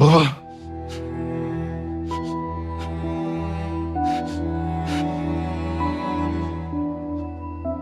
Baba.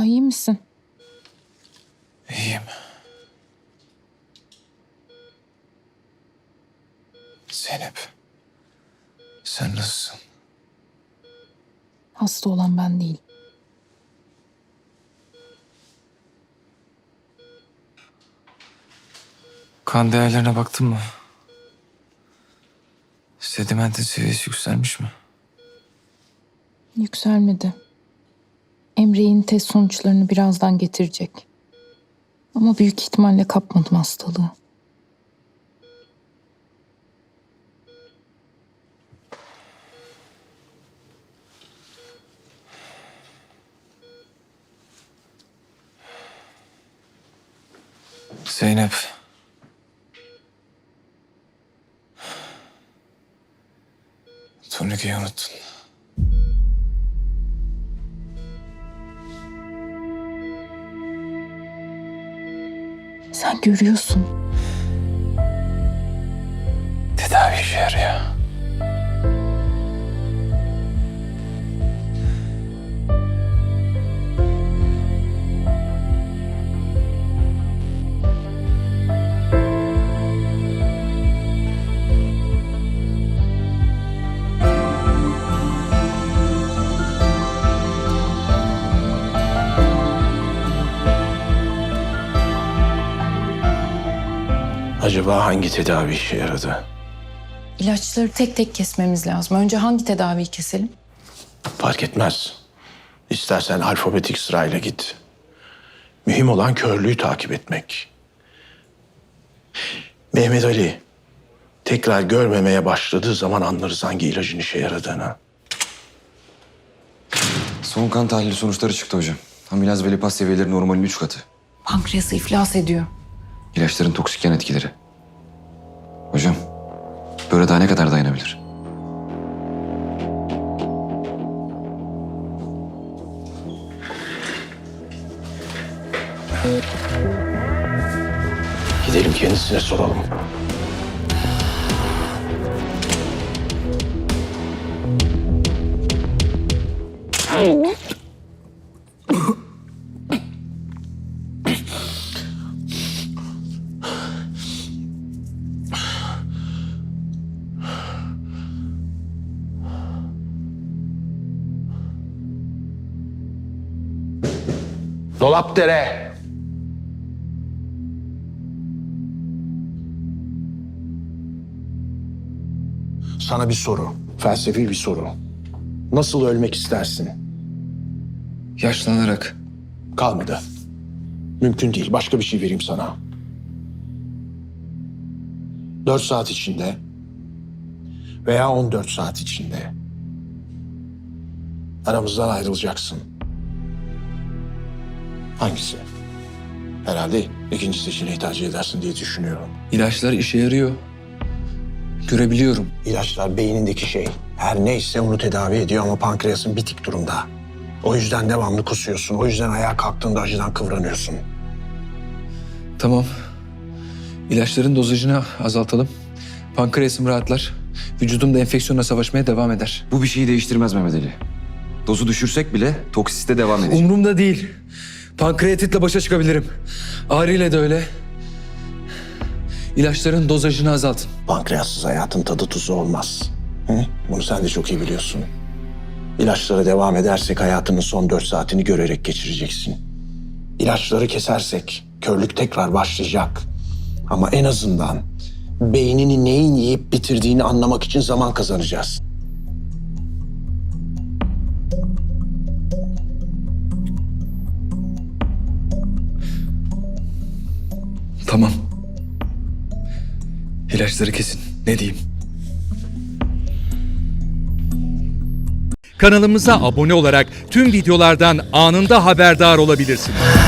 Daha iyi misin? İyiyim. Zeynep. Sen nasılsın? Hasta olan ben değil. Kan değerlerine baktın mı? Sedimentin seviyesi yükselmiş mi? Yükselmedi. Emre'nin test sonuçlarını birazdan getirecek. Ama büyük ihtimalle kapmadım hastalığı. Zeynep. Turnikeyi unuttun. Sen görüyorsun. Acaba hangi tedavi işe yaradı? İlaçları tek tek kesmemiz lazım. Önce hangi tedaviyi keselim? Fark etmez. İstersen alfabetik sırayla git. Mühim olan körlüğü takip etmek. Mehmet Ali, tekrar görmemeye başladığı zaman anlarız hangi ilacın işe yaradığını. Son kan tahlili sonuçları çıktı hocam. Amilaz ve lipaz seviyeleri normalin üç katı. Pankreası iflas ediyor. İlaçların toksik yan etkileri. Hocam, böyle daha ne kadar dayanabilir? Gidelim kendisine soralım. Dolapdere. Sana bir soru. Felsefi bir soru. Nasıl ölmek istersin? Yaşlanarak. Kalmadı. Mümkün değil. Başka bir şey vereyim sana. Dört saat içinde veya on dört saat içinde aramızdan ayrılacaksın. Hangisi? Herhalde ikinci seçeneği tercih edersin diye düşünüyorum. İlaçlar işe yarıyor. Görebiliyorum. İlaçlar beynindeki şey. Her neyse onu tedavi ediyor ama pankreasın bitik durumda. O yüzden devamlı kusuyorsun. O yüzden ayağa kalktığında acıdan kıvranıyorsun. Tamam. İlaçların dozajını azaltalım. Pankreasım rahatlar. Vücudum da enfeksiyonla savaşmaya devam eder. Bu bir şeyi değiştirmez Mehmet Ali. Dozu düşürsek bile toksisite devam edecek. Umurumda değil. Pankreatitle başa çıkabilirim. Ağrıyla da öyle. İlaçların dozajını azaltın. Pankreassız hayatın tadı tuzu olmaz. Hı? Bunu sen de çok iyi biliyorsun. İlaçlara devam edersek hayatının son dört saatini görerek geçireceksin. İlaçları kesersek körlük tekrar başlayacak. Ama en azından beynini neyin yiyip bitirdiğini anlamak için zaman kazanacağız. Tamam. İlaçları kesin. Ne diyeyim? Kanalımıza abone olarak tüm videolardan anında haberdar olabilirsiniz.